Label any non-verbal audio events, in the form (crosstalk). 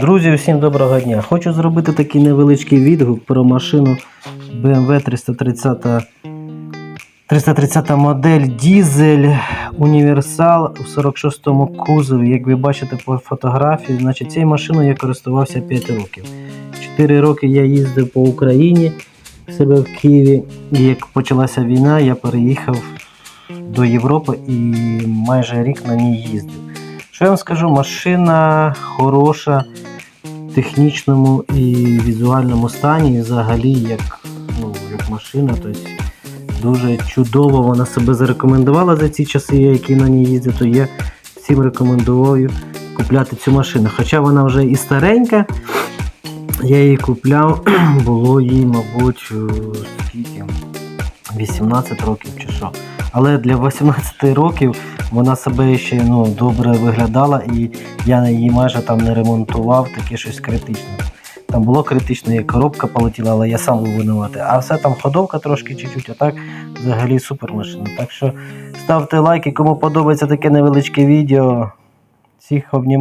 Друзі, всім доброго дня. Хочу зробити такий невеличкий відгук про машину BMW 330 330 модель дізель універсал у 46-му кузові. Як ви бачите по фотографії, значить цією машиною я користувався 5 років. 4 роки я їздив по Україні себе в Києві. І як почалася війна, я переїхав до Європи і майже рік на ній їздив. Що я вам скажу, машина хороша технічному і візуальному стані, і взагалі як, ну, як машина. Тобто дуже чудово вона себе зарекомендувала за ці часи, які на ній їздив, то я всім рекомендую купляти цю машину. Хоча вона вже і старенька, я її купляв, (clears throat) було їй, мабуть, е, скільки? 18 років чи що. Але для 18 років вона себе ще ну, добре виглядала і я її майже там не ремонтував, таке щось критичне. Там було критично, і коробка полетіла, але я сам був винуватий. А все там ходовка трошки чуть-чуть, а так взагалі супер машина. Так що ставте лайки, кому подобається таке невеличке відео. Всіх обнімаю.